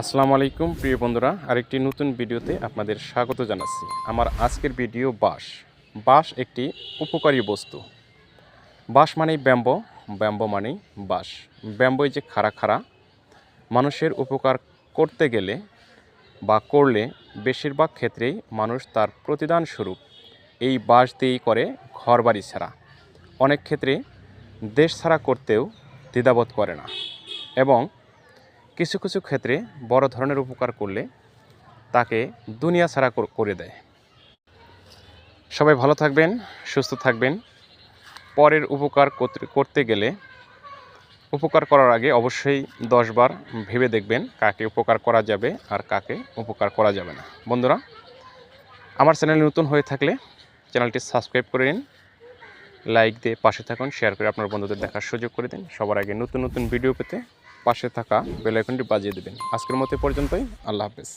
আসসালামু আলাইকুম, প্রিয় বন্ধুরা। আরেকটি নতুন ভিডিওতে আপনাদের স্বাগত জানাচ্ছি। আমার আজকের ভিডিও বাঁশ। বাঁশ একটি উপকারী বস্তু। বাঁশ মানেই ব্যাম্বো। ব্যাম্বো মানেই বাঁশ। ব্যাম্বোই যে খাড়া খাড়া, মানুষের উপকার করতে গেলে বা করলে বেশিরভাগ ক্ষেত্রেই মানুষ তার প্রতিদান স্বরূপ এই বাঁশ দিয়েই করে ঘরবাড়ি ছাড়া। অনেক ক্ষেত্রে দেশ ছাড়া করতেও দ্বিধাবোধ করে না। এবং কিছু কিছু ক্ষেত্রে বড় ধরনের উপকার করলে তাকে দুনিয়া ছাড়া করে দেয়। সবাই ভালো থাকবেন, সুস্থ থাকবেন। পরের উপকার করতে- গেলে উপকার করার আগে অবশ্যই দশবার ভেবে দেখবেন কাকে উপকার করা যাবে আর কাকে উপকার করা যাবে না। বন্ধুরা, আমার চ্যানেল নতুন হয়ে থাকলে চ্যানেলটি সাবস্ক্রাইব করে নিন, লাইক দিয়ে পাশে থাকুন, শেয়ার করে আপনার বন্ধুদের দেখার সুযোগ করে দিন। সবার আগে নতুন নতুন ভিডিও পেতে পাশে থাকা বেলাইকনটি বাজিয়ে দেবেন। আজকের মতো পর্যন্তই। আল্লাহ হাফেজ।